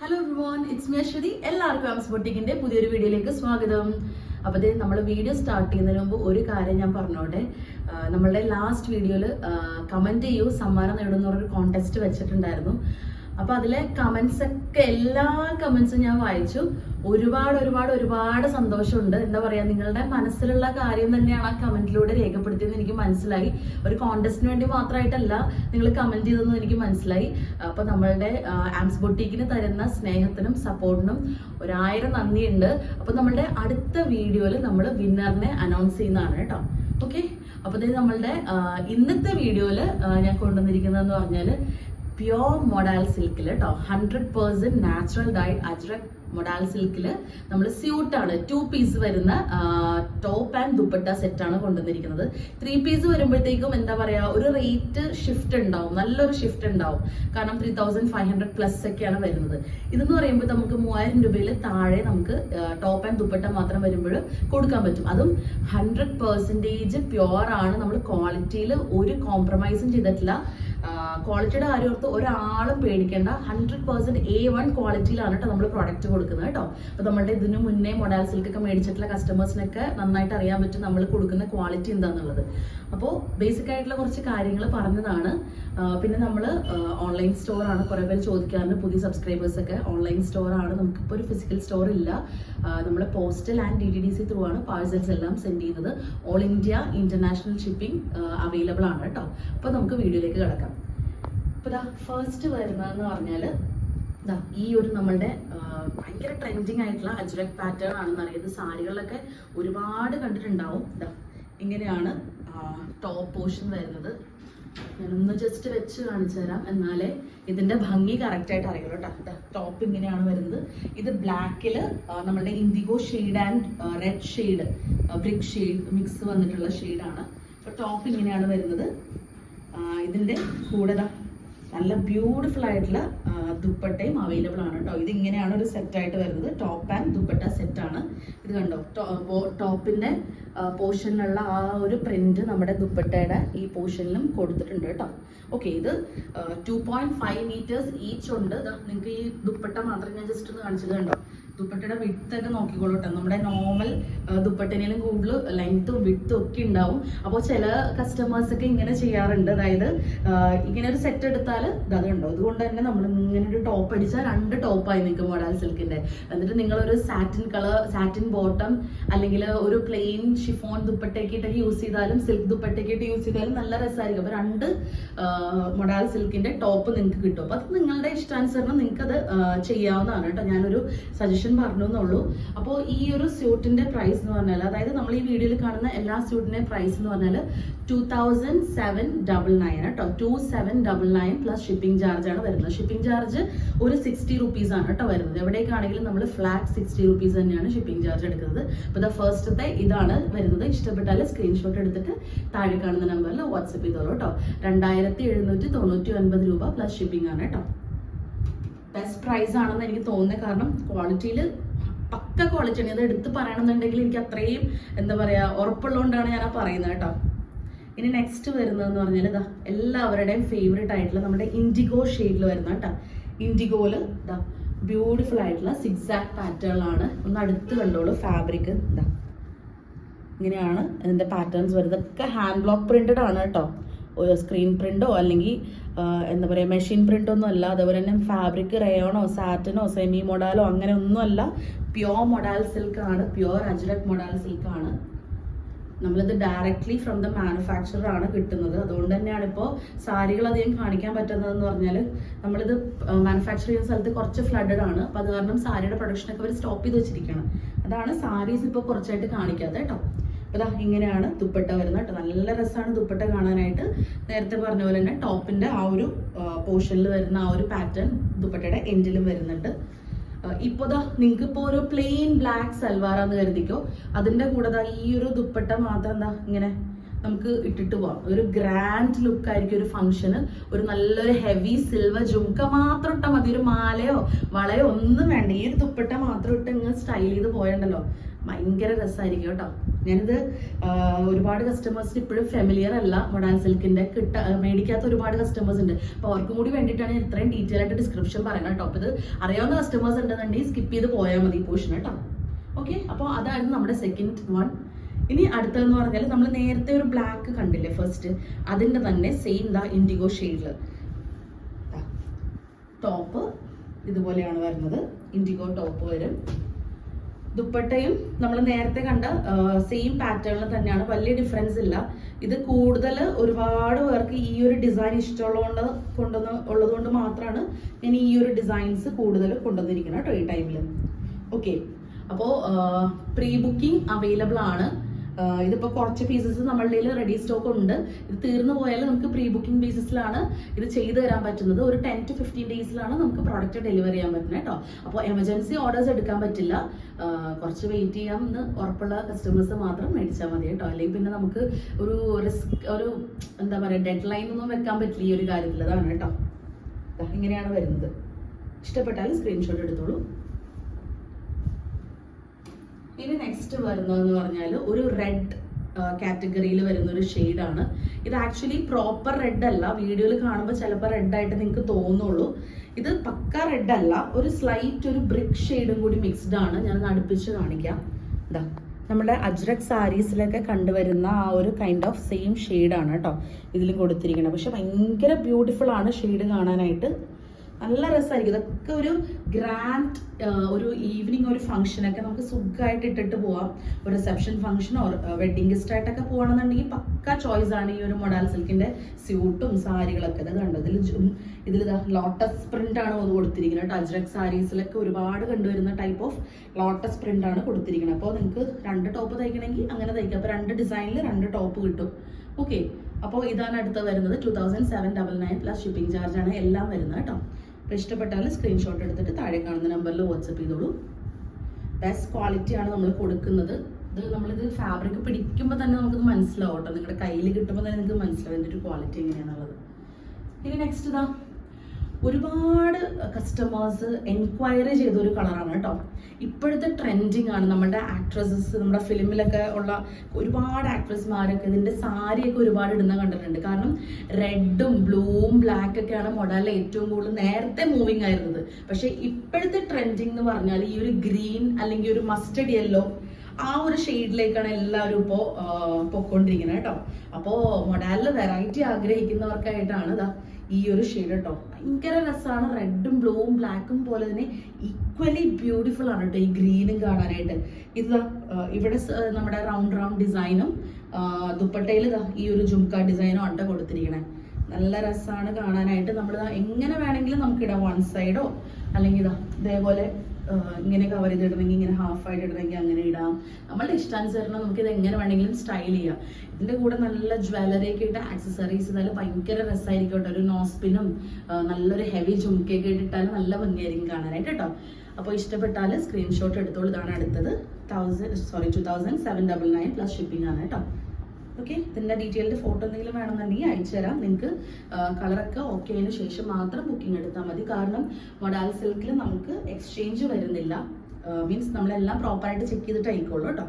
Hello everyone it's me Aswathy എല്ലാവർക്കും arms ബൊട്ടിക്കിന്റെ പുതിയൊരു വീഡിയോയിലേക്ക് സ്വാഗതം. അപ്പോൾ ദേ നമ്മൾ വീഡിയോ സ്റ്റാർട്ട് ചെയ്യുന്നതിന് മുമ്പ് ഒരു കാര്യം ഞാൻ പറഞ്ഞോട്ടെ. നമ്മളുടെ ലാസ്റ്റ് വീഡിയോയിൽ കമന്റ് ചെയ്യൂ. സമ്മാനം നേടുന്ന ഒരു കോൺടെസ്റ്റ് വെച്ചിട്ടുണ്ടായിരുന്നു. അപ്പോൾ അതിലെ കമന്റ്സ് ഒക്കെ എല്ലാ കമന്റ്സും ഞാൻ വായിച്ചു. ഒരുപാട് ഒരുപാട് ഒരുപാട് സന്തോഷമുണ്ട്. എന്താ പറയാ നിങ്ങളുടെ മനസ്സിലുള്ള കാര്യം തന്നെയാണ് ആ കമന്റിലൂടെ രേഖപ്പെടുത്തിയെന്ന് എനിക്ക് മനസ്സിലായി. ഒരു കോണ്ടസ്റ്റിന് വേണ്ടി മാത്രമായിട്ടല്ല നിങ്ങൾ കമന്റ് ചെയ്തെന്ന് എനിക്ക് മനസ്സിലായി. അപ്പൊ നമ്മളുടെ ആംസ് ബൊട്ടീക്കിന് തരുന്ന സ്നേഹത്തിനും സപ്പോർട്ടിനും ഒരായിരം നന്ദിയുണ്ട്. അപ്പൊ നമ്മളുടെ അടുത്ത വീഡിയോയിൽ നമ്മൾ വിന്നറിനെ അനൗൺസ് ചെയ്യുന്നതാണ് കേട്ടോ. ഓക്കെ അപ്പൊ ദേ നമ്മളുടെ ഇന്നത്തെ വീഡിയോയിൽ ഞാൻ കൊണ്ടുവന്നിരിക്കുന്നതെന്ന് പറഞ്ഞാൽ പ്യോർ മൊഡാൽ സിൽക്കിൽ കേട്ടോ hundred percent natural dyed ajrak modal സിൽക്കിൽ നമ്മൾ സ്യൂട്ടാണ് ടു പീസ് വരുന്ന ടോപ്പ് ആൻഡ് ദുപ്പട്ട സെറ്റാണ് കൊണ്ടുവന്നിരിക്കുന്നത്. ത്രീ പീസ് വരുമ്പോഴത്തേക്കും എന്താ പറയാ ഒരു റേറ്റ് ഷിഫ്റ്റ് ഉണ്ടാവും. നല്ലൊരു ഷിഫ്റ്റ് ഉണ്ടാവും. കാരണം three thousand five hundred plus ഒക്കെയാണ് വരുന്നത്. ഇതെന്ന് പറയുമ്പോൾ നമുക്ക് മൂവായിരം രൂപയിൽ താഴെ നമുക്ക് ടോപ്പ് ആൻഡ് ദുപ്പട്ട മാത്രം വരുമ്പോൾ കൊടുക്കാൻ പറ്റും. അതും ഹൺഡ്രഡ് പെർസെന്റേജ് പ്യുവർ ആണ്. നമ്മൾ ക്വാളിറ്റിയിൽ ഒരു കോംപ്രമൈസും ചെയ്തിട്ടില്ല. ക്വാളിറ്റിയുടെ കാര്യം ഓർത്ത് ഒരാളും പേടിക്കേണ്ട. ഹൺഡ്രഡ് പെർസെന്റ് എ വൺ ക്വാളിറ്റിയിലാണ് കേട്ടോ നമ്മൾ പ്രോഡക്റ്റ് കൊടുക്കുന്നത് കേട്ടോ അപ്പോൾ നമ്മുടെ ഇതിനു മുന്നേ മൊഡാൽ സിൽക്കൊക്കെ മേടിച്ചിട്ടുള്ള കസ്റ്റമേഴ്സിനൊക്കെ നന്നായിട്ട് അറിയാൻ പറ്റും നമ്മൾ കൊടുക്കുന്ന ക്വാളിറ്റി എന്താണെന്നുള്ളത് അപ്പോൾ ബേസിക് ആയിട്ടുള്ള കുറച്ച് കാര്യങ്ങൾ പറഞ്ഞതാണ്. പിന്നെ നമ്മൾ ഓൺലൈൻ സ്റ്റോറാണ് കുറെ പേര് ചോദിക്കാറുണ്ട്. പുതിയ സബ്സ്ക്രൈബേഴ്സ് ഒക്കെ ഓൺലൈൻ സ്റ്റോറാണ് നമുക്കിപ്പോൾ ഒരു ഫിസിക്കൽ സ്റ്റോർ ഇല്ല. നമ്മൾ postal and D T D C through ആണ് പാഴ്സൽസ് എല്ലാം സെൻഡ് ചെയ്യുന്നത്. All India international shipping available ആണ് കേട്ടോ അപ്പോൾ നമുക്ക് വീഡിയോയിലേക്ക് കിടക്കാം. അപ്പോൾ ഇതാ ഫസ്റ്റ് വരുന്നതെന്ന് പറഞ്ഞാൽ ഈ ഒരു നമ്മളുടെ ഭയങ്കര ട്രെൻഡിങ് ആയിട്ടുള്ള അജ്രക് പാറ്റേൺ ആണെന്ന് അറിയാം. സാരികളിലൊക്കെ ഒരുപാട് കണ്ടിട്ടുണ്ടാവും. ഇതാ ഇങ്ങനെയാണ് ടോപ്പ് പോർഷൻ വരുന്നത്. ഞാനൊന്ന് ജസ്റ്റ് വെച്ച് കാണിച്ചു തരാം. എന്നാലേ ഇതിന്റെ ഭംഗി കറക്റ്റ് ആയിട്ട് അറിയുള്ളൂ കേട്ടോ ടോപ്പ് ഇങ്ങനെയാണ് വരുന്നത്. ഇത് ബ്ലാക്കിൽ നമ്മളുടെ indigo shade and red shade brick shade mix വന്നിട്ടുള്ള ഷെയ്ഡാണ് അപ്പോൾ ടോപ്പ് ഇങ്ങനെയാണ് വരുന്നത്. ഇതിന്റെ കൂടെ നല്ല ബ്യൂട്ടിഫുൾ ആയിട്ടുള്ള ദുപ്പട്ടയും അവൈലബിൾ ആണ് കേട്ടോ ഇത് ഇങ്ങനെയാണ് ഒരു സെറ്റ് ആയിട്ട് വരുന്നത്. ടോപ്പ് ആൻഡ് ദുപ്പട്ട സെറ്റ് ആണ്. ഇത് കണ്ടോ? ടോപ്പിന്റെ പോർഷനിലുള്ള ആ ഒരു പ്രിന്റ് നമ്മുടെ ദുപ്പട്ടയുടെ ഈ പോർഷനിലും കൊടുത്തിട്ടുണ്ട് കേട്ടോ ഓക്കെ ഇത് two point five metres each ഉണ്ട്. നിങ്ങൾക്ക് ഈ ദുപ്പട്ട മാത്രം ഞാൻ ജസ്റ്റ് ഒന്ന് കാണിച്ചത് കണ്ടോ? ദുപ്പട്ടയുടെ വിത്ത് ഒക്കെ നോക്കിക്കോളൂ കേട്ടോ നമ്മുടെ നോർമൽ ദുപ്പട്ടനേലും കൂടുതൽ ലെങ്ത്തും വിത്ത് ഒക്കെ ഉണ്ടാവും. അപ്പോൾ ചില കസ്റ്റമേഴ്സ് ഒക്കെ ഇങ്ങനെ ചെയ്യാറുണ്ട്. അതായത് ഇങ്ങനെ ഒരു സെറ്റ് എടുത്താൽ ഇതുണ്ടോ അതുകൊണ്ട് തന്നെ നമ്മൾ ഇങ്ങനെ ഒരു ടോപ്പ് അടിച്ചാൽ രണ്ട് ടോപ്പായി നിൽക്കും മോഡൽ സിൽക്കിന്റെ എന്നിട്ട് നിങ്ങളൊരു സാറ്റിൻ കളർ സാറ്റിൻ ബോട്ടം അല്ലെങ്കിൽ ഒരു പ്ലെയിൻ ഷിഫോൺ ദുപ്പട്ടയ്ക്കിട്ടൊക്കെ യൂസ് ചെയ്താലും സിൽക്ക് ദുപ്പട്ടയ്ക്കിട്ട് യൂസ് ചെയ്താലും നല്ല രസമായിരിക്കും അപ്പോൾ രണ്ട് മൊഡാൽ സിൽക്കിന്റെ ടോപ്പ് നിങ്ങൾക്ക് കിട്ടും. അപ്പോൾ അത് നിങ്ങളുടെ ഇഷ്ടാനുസരണം നിങ്ങൾക്ക് അത് ചെയ്യാവുന്നതാണ് കേട്ടോ. ഞാനൊരു സജഷൻ പറഞ്ഞു എന്നുള്ളൂ അപ്പോൾ ഈ ഒരു സ്യൂട്ടിന്റെ പ്രൈസ് എന്ന് പറഞ്ഞാൽ അതായത് നമ്മൾ ഈ വീഡിയോയിൽ കാണുന്ന എല്ലാ സ്യൂട്ടിന്റെ പ്രൈസ് എന്ന് പറഞ്ഞാൽ two thousand seven double nine കേട്ടോ two seven double nine plus shipping charge ആണ് വരുന്നത്. ഷിപ്പിംഗ് ചാർജ് ഒരു സിക്സ്റ്റി റുപ്പീസ് ആണ് കേട്ടോ വരുന്നത്. എവിടേക്കാണെങ്കിലും നമ്മൾ ഫ്ലാറ്റ് സിക്സ്റ്റി റുപ്പീസ് തന്നെയാണ് ഷിപ്പിംഗ് ചാർജ് എടുക്കുന്നത്. അപ്പോൾ ദ ഫസ്റ്റത്തെ ഇതാണ് വരുന്നത്. ഇഷ്ടപ്പെട്ടാൽ സ്ക്രീൻഷോട്ട് എടുത്തിട്ട് താഴെ കാണുന്ന നമ്പറിൽ വാട്സപ്പ് ചെയ്തോളൂ കേട്ടോ രണ്ടായിരത്തി എഴുന്നൂറ്റി തൊണ്ണൂറ്റി ഒൻപത് രൂപ പ്ലസ് ഷിപ്പിംഗ് ആണ് കേട്ടോ ബെസ്റ്റ് പ്രൈസ് ആണെന്ന് എനിക്ക് തോന്നുന്നത്. കാരണം ക്വാളിറ്റിയിൽ പക്ക ക്വാളിറ്റി ആണ്. അത് എടുത്ത് പറയണമെന്നുണ്ടെങ്കിൽ എനിക്ക് അത്രയും എന്താ പറയുക ഉറപ്പുള്ളതുകൊണ്ടാണ് ഞാൻ ആ പറയുന്നത് കേട്ടോ. ഇനി നെക്സ്റ്റ് വരുന്നതെന്ന് പറഞ്ഞാൽ ഇതാ എല്ലാവരുടെയും ഫേവറേറ്റ് ആയിട്ടുള്ള നമ്മുടെ ഇൻഡിഗോ ഷെയ്ഡിൽ വരുന്ന കേട്ടോ. ഇൻഡിഗോയിൽ ഇതാ ബ്യൂട്ടിഫുൾ ആയിട്ടുള്ള സിക്സാക്ട് പാറ്റേണിലാണ് ഒന്ന് അടുത്ത് കണ്ടോളൂ ഫാബ്രിക് ഇതാ ഇങ്ങനെയാണ് ഇതിന്റെ പാറ്റേൺസ് വരുന്നത്. ഒക്കെ ഹാൻഡ് ബ്ലോക്ക് പ്രിന്റഡ് ആണ് കേട്ടോ. സ്ക്രീൻ പ്രിന്റോ അല്ലെങ്കിൽ എന്താ പറയുക മെഷീൻ പ്രിന്റ് ഒന്നും അല്ല. അതേപോലെ തന്നെ ഫാബ്രിക് റയോണോ സാറ്റനോ സെമി മൊഡാലോ അങ്ങനെ ഒന്നുമല്ല പ്യോർ മൊഡാൽ സിൽക്ക് ആണ്. പ്യോർ അജ്രക് മൊഡാൽ സിൽക്ക് ആണ്. നമ്മളിത് ഡയറക്ട്ലി ഫ്രം ദ മാനുഫാക്ചറർ ആണ് കിട്ടുന്നത്. അതുകൊണ്ട് തന്നെയാണ് ഇപ്പോൾ സാരികൾ അധികം കാണിക്കാൻ പറ്റുന്നതെന്ന് പറഞ്ഞാൽ നമ്മളിത് മാനുഫാക്ചർ ചെയ്യുന്ന സ്ഥലത്ത് കുറച്ച് ഫ്ലഡഡ് ആണ്. അപ്പോൾ അത് കാരണം സാരിയുടെ പ്രൊഡക്ഷനൊക്കെ അവർ സ്റ്റോപ്പ് ചെയ്ത് വെച്ചിരിക്കുകയാണ്. അതാണ് സാരീസ് ഇപ്പോൾ കുറച്ചായിട്ട് കാണിക്കാതെ കേട്ടോ. അപ്പോൾ ഇങ്ങനെയാണ് ദുപ്പട്ട വരുന്നത് കേട്ടോ. നല്ല രസമാണ് ദുപ്പട്ട കാണാനായിട്ട്. നേരത്തെ പറഞ്ഞ പോലെ തന്നെ ടോപ്പിന്റെ ആ ഒരു പോർഷനിൽ വരുന്ന ആ ഒരു പാറ്റേൺ ദുപ്പട്ടയുടെ എൻഡിലും വരുന്നുണ്ട്. ഇപ്പൊ ദാ നിങ്ങൾക്ക് ഇപ്പൊ ഒരു പ്ലെയിൻ ബ്ലാക്ക് സൽവാറാന്ന് കരുതിക്കോ. അതിന്റെ കൂടെ ദാ ഈ ഒരു ദുപ്പട്ട മാത്രം എന്താ ഇങ്ങനെ നമുക്ക് ഇട്ടിട്ട് പോവാം. ഒരു ഗ്രാൻഡ് ലുക്ക് ആയിരിക്കും ഒരു ഫംഗ്ഷന് ഒരു നല്ലൊരു ഹെവി സിൽവർ ജുംക്ക മാത്രം ഇട്ടാൽ മതി. ഒരു മാലയോ വളയോ ഒന്നും വേണ്ട. ഈ ഒരു ദുപ്പട്ട മാത്രം ഇട്ട് ഇങ്ങനെ സ്റ്റൈൽ ചെയ്ത് പോയണ്ടല്ലോ. ഭയങ്കര രസമായിരിക്കും കേട്ടോ. ഞാനിത് ഒരുപാട് കസ്റ്റമേഴ്സിന് ഇപ്പോഴും ഫെമിലിയർ അല്ല മൊഡാൻ സിൽക്കിന്റെ കിട്ട മേടിക്കാത്ത ഒരുപാട് കസ്റ്റമേഴ്സ് ഉണ്ട്. അപ്പോൾ അവർക്കും കൂടി വേണ്ടിയിട്ടാണ് ഞാൻ ഇത്രയും ഡീറ്റെയിൽ ആയിട്ട് ഡിസ്ക്രിപ്ഷൻ പറയുന്നത് കേട്ടോ. അപ്പോൾ ഇത് അറിയാവുന്ന കസ്റ്റമേഴ്സ് ഉണ്ടെന്നുണ്ടെങ്കിൽ സ്കിപ്പ് ചെയ്ത് പോയാൽ മതി പോർഷൻ കേട്ടോ. ഓക്കെ അപ്പോൾ അതായിരുന്നു നമ്മുടെ സെക്കൻഡ് വൺ ഇനി അടുത്തതെന്ന് പറഞ്ഞാൽ നമ്മൾ നേരത്തെ ഒരു ബ്ലാക്ക് കണ്ടില്ലേ ഫസ്റ്റ് അതിന്റെ തന്നെ സെയിം ദാ ഇൻഡിഗോ ഷെയ്ഡിൽ ടോപ്പ് ഇതുപോലെയാണ് വരുന്നത്. ഇൻഡിഗോ ടോപ്പ് വരും. ദുപ്പട്ടയും നമ്മൾ നേരത്തെ കണ്ട സെയിം പാറ്റേണിൽ തന്നെയാണ്. വലിയ ഡിഫറൻസ് ഇല്ല. ഇത് കൂടുതൽ ഒരുപാട് പേർക്ക് ഈ ഒരു ഡിസൈൻ ഇഷ്ടമുള്ളതുകൊണ്ട് കൊണ്ടുവന്ന് ഉള്ളതുകൊണ്ട് മാത്രമാണ് ഞാൻ ഈ ഒരു ഡിസൈൻസ് കൂടുതൽ കൊണ്ടുവന്നിരിക്കുന്നത് കേട്ടോ ഈ ടൈമിൽ ഓക്കെ അപ്പോൾ പ്രീ ബുക്കിംഗ് അവൈലബിൾ ആണ്. ആഹ് ഇതിപ്പോ കുറച്ച് പീസസ് നമ്മളുടെ റെഡി സ്റ്റോക്ക് ഉണ്ട്. ഇത് തീർന്നു പോയാൽ നമുക്ക് പ്രീ ബുക്കിംഗ് ബേസിസിലാണ് ഇത് ചെയ്തു തരാൻ പറ്റുന്നത്. ഒരു ടെൻ ടു ഫിഫ്റ്റീൻ ഡേയ്സിലാണ് നമുക്ക് പ്രോഡക്റ്റ് ഡെലിവറി ചെയ്യാൻ പറ്റുന്നത് കേട്ടോ. അപ്പോൾ എമർജൻസി ഓർഡേഴ്സ് എടുക്കാൻ പറ്റില്ല. കുറച്ച് വെയിറ്റ് ചെയ്യാം എന്ന് ഉറപ്പുള്ള കസ്റ്റമേഴ്സ് മാത്രം മേടിച്ചാൽ മതി കേട്ടോ. അല്ലെങ്കിൽ പിന്നെ നമുക്ക് ഒരു റിസ്ക് ഒരു എന്താ പറയുക ഡെഡ് ലൈൻ ഒന്നും വെക്കാൻ പറ്റില്ല ഈ ഒരു കാര്യത്തിൽ അതാണ് കേട്ടോ. ഇങ്ങനെയാണ് വരുന്നത്. ഇഷ്ടപ്പെട്ടാൽ സ്ക്രീൻഷോട്ട് എടുത്തോളൂ. ഇനി നെക്സ്റ്റ് വരുന്നതെന്ന് പറഞ്ഞാൽ ഒരു റെഡ് കാറ്റഗറിയിൽ വരുന്ന ഒരു ഷെയ്ഡാണ് ഇത് ആക്ച്വലി പ്രോപ്പർ റെഡ് അല്ല. വീഡിയോയിൽ കാണുമ്പോൾ ചിലപ്പോൾ റെഡ് ആയിട്ട് നിങ്ങൾക്ക് തോന്നുള്ളൂ. ഇത് പക്ക റെഡ് അല്ല. ഒരു സ്ലൈറ്റ് ഒരു ബ്രിക്ക് ഷെയ്ഡും കൂടി മിക്സ്ഡ് ആണ്. ഞാൻ അടുപ്പിച്ച് കാണിക്കാം. ഇതാ നമ്മുടെ അജ്രക് സാരീസിലൊക്കെ കണ്ടുവരുന്ന ആ ഒരു കൈൻഡ് ഓഫ് സെയിം ഷെയ്ഡാണ് കേട്ടോ ഇതിലും കൊടുത്തിരിക്കുന്നത്. പക്ഷെ ഭയങ്കര ബ്യൂട്ടിഫുൾ ആണ് ഷെയ്ഡ് കാണാനായിട്ട്. നല്ല രസമായിരിക്കും ഇതൊക്കെ ഒരു ഗ്രാൻഡ് ഒരു ഈവനിങ് ഒരു ഫംഗ്ഷനൊക്കെ നമുക്ക് സുഖമായിട്ട് ഇട്ടിട്ട് പോവാം. ഒരു റിസപ്ഷൻ ഫംഗ്ഷനോ വെഡിങ് ഗസ്റ്റ് ആയിട്ടൊക്കെ പോകണമെന്നുണ്ടെങ്കിൽ പക്ക ചോയ്സ് ആണ് ഈ ഒരു മൊഡാൽ സിൽക്കിന്റെ സ്യൂട്ടും സാരികളൊക്കെ. ഇത് കണ്ടു? ഇതിൽ ഇതിൽ ലോട്ടസ് പ്രിന്റ് ആണ് അത് കൊടുത്തിരിക്കുന്നത് കേട്ടോ. അജ്രക് സാരീസിലൊക്കെ ഒരുപാട് കണ്ടുവരുന്ന ടൈപ്പ് ഓഫ് ലോട്ടസ് പ്രിന്റ് ആണ് കൊടുത്തിരിക്കുന്നത്. അപ്പോൾ നിങ്ങൾക്ക് രണ്ട് ടോപ്പ് തയ്ക്കണമെങ്കിൽ അങ്ങനെ തയ്ക്കാം. അപ്പോൾ രണ്ട് ഡിസൈനിൽ രണ്ട് ടോപ്പ് കിട്ടും. ഓക്കെ അപ്പോൾ ഇതാണ് അടുത്ത വരുന്നത്. Two thousand seven double nine plus shipping charge ആണ് എല്ലാം വരുന്നത് കേട്ടോ. അപ്പോൾ ഇഷ്ടപ്പെട്ടാൽ സ്ക്രീൻഷോട്ട് എടുത്തിട്ട് താഴെ കാണുന്ന നമ്പറിൽ വാട്സപ്പ് ചെയ്തോളൂ. ബെസ്റ്റ് ക്വാളിറ്റിയാണ് നമ്മൾ കൊടുക്കുന്നത്. ഇത് നമ്മളിത് ഫാബ്രിക് പിടിക്കുമ്പോൾ തന്നെ നമുക്കിത് മനസ്സിലാവും കേട്ടോ നിങ്ങളുടെ കയ്യിൽ കിട്ടുമ്പോൾ തന്നെ നിങ്ങൾക്ക് മനസ്സിലാവും ഇതിന്റെ ഒരു ക്വാളിറ്റി എങ്ങനെയാണെന്നുള്ളത് ഇനി നെക്സ്റ്റ് ഇതാ. ഒരുപാട് കസ്റ്റമേഴ്സ് എൻക്വയറി ചെയ്ത ഒരു കളറാണ് കേട്ടോ. ഇപ്പോഴത്തെ ട്രെൻഡിങ് ആണ് നമ്മുടെ ആക്ട്രസസ് നമ്മുടെ ഫിലിമിലൊക്കെ ഉള്ള ഒരുപാട് ആക്ട്രസ്മാരൊക്കെ ഇതിന്റെ സാരിയൊക്കെ ഒരുപാട് ഇടുന്ന കണ്ടിട്ടുണ്ട്. കാരണം റെഡും ബ്ലൂവും ബ്ലാക്ക് ഒക്കെയാണ് മൊഡലിൽ ഏറ്റവും കൂടുതൽ നേരത്തെ മൂവിങ് ആയിരുന്നത്. പക്ഷേ ഇപ്പോഴത്തെ ട്രെൻഡിങ് എന്ന് പറഞ്ഞാൽ ഈ ഒരു ഗ്രീൻ അല്ലെങ്കിൽ ഒരു മസ്റ്റഡ് യെല്ലോ ആ ഒരു ഷെയ്ഡിലേക്കാണ് എല്ലാവരും ഇപ്പോൾ പൊക്കോണ്ടിരിക്കുന്നത് കേട്ടോ. അപ്പോൾ മൊഡാലിൽ വെറൈറ്റി ആഗ്രഹിക്കുന്നവർക്കായിട്ടാണ് ഇതാ ഈ ഒരു ഷെയ്ഡ് കേട്ടോ ഭയങ്കര രസമാണ് റെഡും ബ്ലൂവും ബ്ലാക്കും പോലെ തന്നെ ഈക്വലി ബ്യൂട്ടിഫുൾ ആണ് കേട്ടോ ഈ ഗ്രീനും കാണാനായിട്ട്. ഇത് ഇവിടെ നമ്മുടെ റൗണ്ട് റൗണ്ട് ഡിസൈനും ദുപ്പട്ടയിൽ ഈ ഒരു ജുംക്ക ഡിസൈനും അണ്ട കൊടുത്തിരിക്കണേ. നല്ല രസമാണ് കാണാനായിട്ട്. നമ്മൾ എങ്ങനെ വേണമെങ്കിലും നമുക്ക് ഇടാം. വൺ സൈഡോ അല്ലെങ്കിൽ ഇതാ ഇതേപോലെ ഇങ്ങനെ കവർ ചെയ്തിടണമെങ്കിൽ ഇങ്ങനെ ഹാഫ് ആയിട്ട് ഇടണമെങ്കിൽ അങ്ങനെ ഇടാം. നമ്മളുടെ ഇഷ്ടാനുസരണം നമുക്ക് ഇത് എങ്ങനെ വേണമെങ്കിലും സ്റ്റൈൽ ചെയ്യാം. ഇതിന്റെ കൂടെ നല്ല ജ്വല്ലറി ഒക്കെ ഇട്ട് ആക്സസറീസ് ഇതായാലും ഭയങ്കര രസമായിരിക്കും കേട്ടോ. ഒരു നോസ്പിനും നല്ലൊരു ഹെവി ചുമക്കൊക്കെ ഇട്ടിട്ടാലും നല്ല ഭംഗിയായിരിക്കും കാണാനായിട്ട് കേട്ടോ. അപ്പോൾ ഇഷ്ടപ്പെട്ടാൽ സ്ക്രീൻഷോട്ട് എടുത്തോളൂ. ഇതാണ് അടുത്തത്. Thousand sorry two thousand seven double nine plus shipping ആണ് കേട്ടോ. ഓക്കെ ഇതിന്റെ ഡീറ്റെയിൽഡ് ഫോട്ടോ എന്തെങ്കിലും വേണമെന്നുണ്ടെങ്കിൽ അയച്ചു തരാം. നിങ്ങൾക്ക് കളറൊക്കെ ഓക്കെ ആയതിനു ശേഷം മാത്രം ബുക്കിംഗ് എടുത്താൽ മതി. കാരണം മൊഡാൽ സിൽക്കിൽ നമുക്ക് എക്സ്ചേഞ്ച് വരുന്നില്ല. മീൻസ് നമ്മളെല്ലാം പ്രോപ്പറായിട്ട് ചെക്ക് ചെയ്തിട്ട് ആയിക്കോളൂ കേട്ടോ.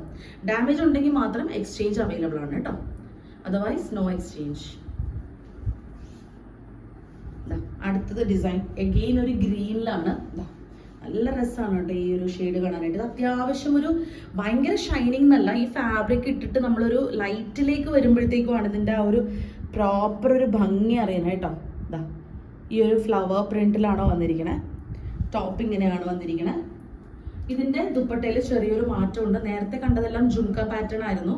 ഡാമേജ് ഉണ്ടെങ്കിൽ മാത്രം എക്സ്ചേഞ്ച് അവൈലബിൾ ആണ് കേട്ടോ. അതർവൈസ് നോ എക്സ്ചേഞ്ച് അടുത്തത് ഡിസൈൻ എഗെയിൻ ഒരു ഗ്രീനിലാണ് നല്ല രസമാണ് കേട്ടോ ഈ ഒരു ഷെയ്ഡ് കാണാനായിട്ട്. അത്യാവശ്യം ഒരു ഭയങ്കര ഷൈനിങ് എന്നല്ല ഈ ഫാബ്രിക് ഇട്ടിട്ട് നമ്മളൊരു ലൈറ്റിലേക്ക് വരുമ്പോഴത്തേക്കുമാണ് ഇതിന്റെ ആ ഒരു പ്രോപ്പർ ഒരു ഭംഗി അറിയണം കേട്ടോ. ഇതാ ഈ ഒരു ഫ്ലവർ പ്രിന്റിലാണോ വന്നിരിക്കണേ. ടോപ്പ് ഇങ്ങനെയാണ് വന്നിരിക്കണേ. ഇതിന്റെ ദുപ്പട്ടയിൽ ചെറിയൊരു മാറ്റമുണ്ട്. നേരത്തെ കണ്ടതെല്ലാം ജുംക പാറ്റേൺ ആയിരുന്നു.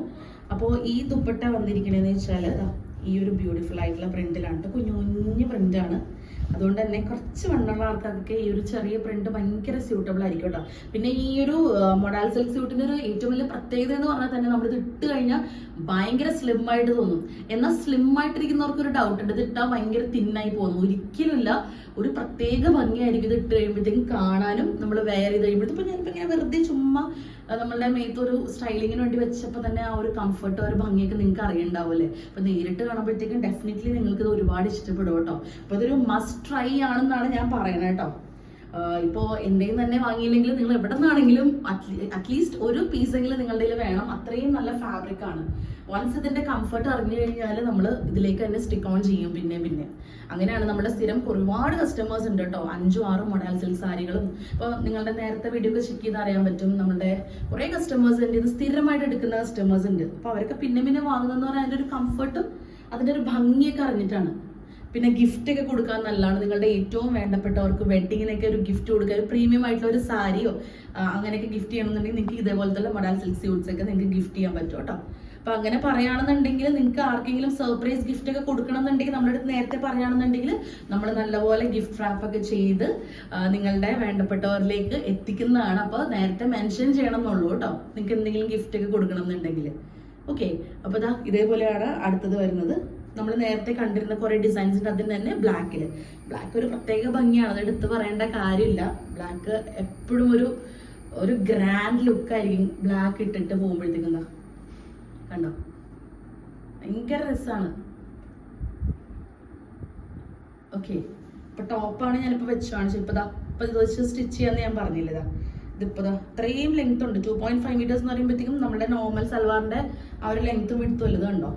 അപ്പോൾ ഈ ദുപ്പട്ട വന്നിരിക്കണേന്ന് വെച്ചാൽ ഈ ഒരു ബ്യൂട്ടിഫുൾ ആയിട്ടുള്ള കേട്ടോ കുഞ്ഞു കുഞ്ഞു പ്രിന്റാണ് അതുകൊണ്ട് തന്നെ കുറച്ച് വണ്ണുള്ള ആൾക്കാർക്ക് ഈ ഒരു ചെറിയ പ്രിന്റ് ഭയങ്കര സ്യൂട്ടബിൾ ആയിരിക്കും കേട്ടോ പിന്നെ ഈ ഒരു മൊഡാൽ സിൽക്ക് സ്യൂട്ടിന്റെ ഒരു ഏറ്റവും വലിയ പ്രത്യേകത എന്ന് പറഞ്ഞാൽ തന്നെ നമ്മളിത് ഇട്ട് കഴിഞ്ഞാൽ ഭയങ്കര സ്ലിം ആയിട്ട് തോന്നും. എന്നാൽ സ്ലിം ആയിട്ടിരിക്കുന്നവർക്ക് ഒരു ഡൗട്ട് ഉണ്ട്. ഇത് ഇട്ടാൽ ഭയങ്കര തിന്നായി പോകുന്നു. ഒരിക്കലുമില്ല. ഒരു പ്രത്യേക ഭംഗിയായിരിക്കും ഇത് ഇട്ട് കഴിയുമ്പോഴത്തേക്കും കാണാനും നമ്മൾ വെയർ ചെയ്ത് കഴിയുമ്പോഴത്തേക്കും ഞാനിപ്പോ ഇങ്ങനെ വെറുതെ ചുമ്മാ നമ്മളുടെ മേത്ത് ഒരു സ്റ്റൈലിങ്ങിന് വേണ്ടി വെച്ചപ്പോൾ തന്നെ ആ ഒരു കംഫർട്ട് ഒരു ഭംഗിയൊക്കെ നിങ്ങൾക്ക് അറിയണ്ടാവില്ലേ? അപ്പൊ നേരിട്ട് കാണുമ്പോഴത്തേക്കും ഡെഫിനറ്റ്ലി നിങ്ങൾക്ക് ഇത് ഒരുപാട് ഇഷ്ടപ്പെടും കേട്ടോ. അപ്പൊ ഇതൊരു മസ്റ്റ് ട്രൈ ആണെന്നാണ് ഞാൻ പറയുന്നത് കേട്ടോ. ഇപ്പോൾ എന്റെയും തന്നെ വാങ്ങിയില്ലെങ്കിൽ നിങ്ങൾ എവിടെ നിന്നാണെങ്കിലും അറ്റ്ലീസ്റ്റ് ഒരു പീസെങ്കിലും നിങ്ങളുടെ കയ്യിൽ വേണം. അത്രയും നല്ല ഫാബ്രിക് ആണ്. വൺസ് ഇതിന്റെ കംഫർട്ട് അറിഞ്ഞു കഴിഞ്ഞാൽ നമ്മൾ ഇതിലേക്ക് തന്നെ സ്റ്റിക്ക് ഓൺ ചെയ്യും പിന്നെ പിന്നെ. അങ്ങനെയാണ് നമ്മുടെ സ്ഥിരം ഒരുപാട് കസ്റ്റമേഴ്സ് ഉണ്ട് കേട്ടോ. അഞ്ചും ആറും മോഡൽ സിൽക്ക് സാരികളും. ഇപ്പോൾ നിങ്ങളുടെ നേരത്തെ വീഡിയോ ഒക്കെ ചെക്ക് ചെയ്ത് അറിയാൻ പറ്റും. നമ്മുടെ കുറേ കസ്റ്റമേഴ്സ് ഉണ്ട്. ഇത് സ്ഥിരമായിട്ട് എടുക്കുന്ന കസ്റ്റമേഴ്സ് ഉണ്ട്. അപ്പോൾ അവരൊക്കെ പിന്നെ പിന്നെ വാങ്ങുന്നതെന്ന് പറഞ്ഞാൽ അതിന്റെ ഒരു കംഫർട്ടും അതിന്റെ ഒരു ഭംഗിയൊക്കെ അറിഞ്ഞിട്ടാണ്. പിന്നെ ഗിഫ്റ്റ് ഒക്കെ കൊടുക്കാൻ നല്ലതാണ്. നിങ്ങളുടെ ഏറ്റവും വേണ്ടപ്പെട്ടവർക്ക് വെഡിങ്ങിനൊക്കെ ഒരു ഗിഫ്റ്റ് കൊടുക്കുക. ഒരു പ്രീമിയം ആയിട്ടുള്ള ഒരു സാരിയോ അങ്ങനെയൊക്കെ ഗിഫ്റ്റ് ചെയ്യണമെന്നുണ്ടെങ്കിൽ നിങ്ങൾക്ക് ഇതേപോലത്തെ മൊഡാൽ സിൽക്ക് സ്യൂട്ട്സ് ഒക്കെ നിങ്ങൾക്ക് ഗിഫ്റ്റ് ചെയ്യാൻ പറ്റും കേട്ടോ. അപ്പൊ അങ്ങനെ പറയുകയാണെന്നുണ്ടെങ്കിൽ നിങ്ങൾക്ക് ആർക്കെങ്കിലും സർപ്രൈസ് ഗിഫ്റ്റ് ഒക്കെ കൊടുക്കണം എന്നുണ്ടെങ്കിൽ നമ്മുടെ അടുത്ത് നേരത്തെ പറയുകയാണെന്നുണ്ടെങ്കിൽ നമ്മൾ നല്ലപോലെ ഗിഫ്റ്റ് റാപ്പ് ഒക്കെ ചെയ്ത് നിങ്ങളുടെ വേണ്ടപ്പെട്ടവരിലേക്ക് എത്തിക്കുന്നതാണ്. അപ്പോൾ നേരത്തെ മെൻഷൻ ചെയ്യണം എന്നുള്ളൂ കേട്ടോ. നിങ്ങൾക്ക് എന്തെങ്കിലും ഗിഫ്റ്റ് ഒക്കെ കൊടുക്കണം എന്നുണ്ടെങ്കിൽ ഓക്കെ അപ്പോൾ ഇതാ ഇതേപോലെയാണ് അടുത്തത് വരുന്നത്. നമ്മൾ നേരത്തെ കണ്ടിരുന്ന കുറേ ഡിസൈൻസ് ഉണ്ട് അതിന് തന്നെ ബ്ലാക്കിൽ ബ്ലാക്ക് ഒരു പ്രത്യേക ഭംഗിയാണ് അത് എടുത്ത് പറയേണ്ട കാര്യമില്ല. ബ്ലാക്ക് എപ്പോഴും ഒരു ഒരു ഗ്രാൻഡ് ലുക്കായിരിക്കും ബ്ലാക്ക് ഇട്ടിട്ട് പോകുമ്പോഴത്തേക്കും കണ്ടോ? ഭയങ്കര രസമാണ് ഓക്കെ ഇപ്പൊ ടോപ്പാണ് ഞാനിപ്പോ വെച്ച് കാണിച്ചത്. ഇപ്പൊ ഇപ്പൊ വെച്ച് സ്റ്റിച്ച് ചെയ്യാന്ന് ഞാൻ പറഞ്ഞില്ലതാ ഇതാ ഇതിപ്പോ ഇത്രയും ലെങ്ത് ഉണ്ട്. ടു പോയിന്റ് ഫൈവ് മീറ്റേഴ്സ് എന്ന് പറയുമ്പോഴത്തേക്കും നമ്മുടെ നോർമൽ സൽവാറിന്റെ ആ ഒരു ലെങ്ത്തും വല്ലതും കണ്ടോ?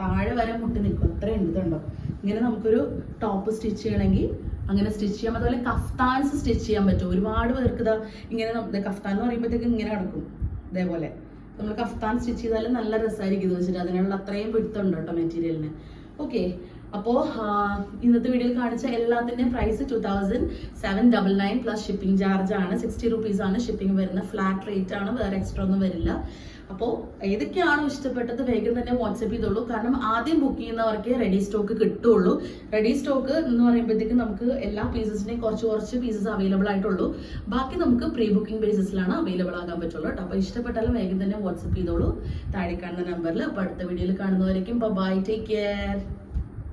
താഴെ വരെ മുട്ടി നിൽക്കും. ഉണ്ട് ഇതുണ്ടോ ഇങ്ങനെ നമുക്കൊരു ടോപ്പ് സ്റ്റിച്ച് ചെയ്യണമെങ്കിൽ അങ്ങനെ സ്റ്റിച്ച് ചെയ്യാം. അതുപോലെ കഫ്താൻസ് സ്റ്റിച്ച് ചെയ്യാൻ പറ്റും. ഒരുപാട് പേർക്ക് ഇതാ ഇങ്ങനെ കഫ്താൻ എന്ന് പറയുമ്പോഴത്തേക്ക് ഇങ്ങനെ കിടക്കും ഇതേപോലെ. നമ്മൾ കഫ്താൻ സ്റ്റിച്ച് ചെയ്താൽ നല്ല രസമായിരിക്കും ഇത് വെച്ചിട്ട്. അതിനുള്ള അത്രയും പിടുത്തമുണ്ട് കേട്ടോ മെറ്റീരിയലിന് ഓക്കെ അപ്പോൾ ഇന്നത്തെ വീഡിയോയിൽ കാണിച്ച എല്ലാത്തിന്റെയും price two thousand seven double nine plus shipping charge ആണ്. സിക്സ്റ്റി റുപ്പീസ് ആണ് ഷിപ്പിംഗ് വരുന്നത് ഫ്ലാറ്റ് റേറ്റ് ആണ്. വേറെ എക്സ്ട്രാ ഒന്നും വരില്ല. അപ്പോൾ ഏതൊക്കെയാണോ ഇഷ്ടപ്പെട്ടത് വേഗം തന്നെ വാട്സപ്പ് ചെയ്തോളൂ. കാരണം ആദ്യം ബുക്ക് ചെയ്യുന്നവർക്ക് റെഡി സ്റ്റോക്ക് കിട്ടുള്ളൂ. റെഡി സ്റ്റോക്ക് എന്ന് പറയുമ്പോഴത്തേക്ക് നമുക്ക് എല്ലാ പീസസിനെയും കുറച്ച് കുറച്ച് പീസസ് അവൈലബിൾ ആയിട്ടുള്ളൂ. ബാക്കി നമുക്ക് പ്രീ ബുക്കിംഗ് ബേസിസിലാണ് അവൈലബിൾ ആകാൻ പറ്റുള്ളൂ കേട്ടോ. അപ്പോൾ ഇഷ്ടപ്പെട്ടാലും വേഗം തന്നെ വാട്സപ്പ് ചെയ്തോളൂ. താഴെ കാണുന്ന നമ്പറിൽ അപ്പോൾ അടുത്ത വീഡിയോയിൽ കാണുന്നവരേക്കും ബൈ ടേക്ക് കെയർ